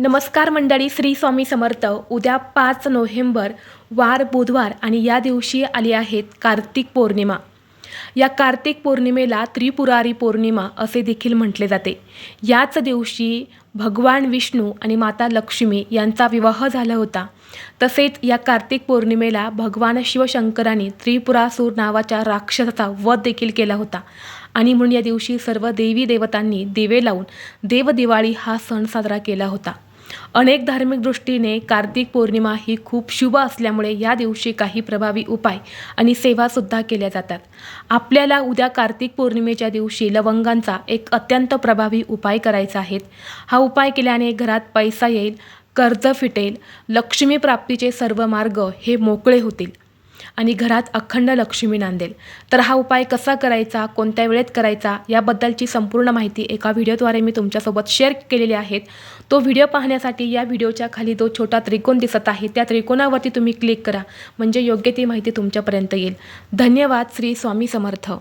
नमस्कार मंडळी श्री स्वामी समर्थ. उद्या पाच नोव्हेंबर वार बुधवार आणि या दिवशी आली आहेत कार्तिक पौर्णिमा. या कार्तिक पौर्णिमेला त्रिपुरारी पौर्णिमा असे देखील म्हटले जाते. याच दिवशी भगवान विष्णू आणि माता लक्ष्मी यांचा विवाह झाला होता. तसेच या कार्तिक पौर्णिमेला भगवान शिवशंकरांनी त्रिपुरासूर नावाच्या राक्षसाचा वध देखील केला होता. आणि म्हणून या दिवशी सर्व देवी देवतांनी दिवे लावून देवदिवाळी हा सण साजरा केला होता. अनेक धार्मिक दृष्टीने कार्तिक पौर्णिमा ही खूप शुभ असल्यामुळे या दिवशी काही प्रभावी उपाय आणि सेवासुद्धा केल्या जातात. आपल्याला उद्या कार्तिक पौर्णिमेच्या दिवशी लवंगांचा एक अत्यंत प्रभावी उपाय करायचा आहे. हा उपाय केल्याने घरात पैसा येईल कर्ज फिटेल लक्ष्मीप्राप्तीचे सर्व मार्ग हे मोकळे होतील. आणि घरात अखंड लक्ष्मी नांदेल. तर हा उपाय कसा करायचा कोणत्या वेळेत करायचा याबद्दलची संपूर्ण माहिती एका व्हिडिओद्वारे मी तुमच्यासोबत शेअर केलेली आहेत. तो व्हिडिओ पाहण्यासाठी या व्हिडिओच्या खाली जो छोटा त्रिकोण दिसत आहे त्या त्रिकोणावरती तुम्ही क्लिक करा. म्हणजे योग्य ती माहिती तुमच्यापर्यंत येईल. धन्यवाद श्री स्वामी समर्थ.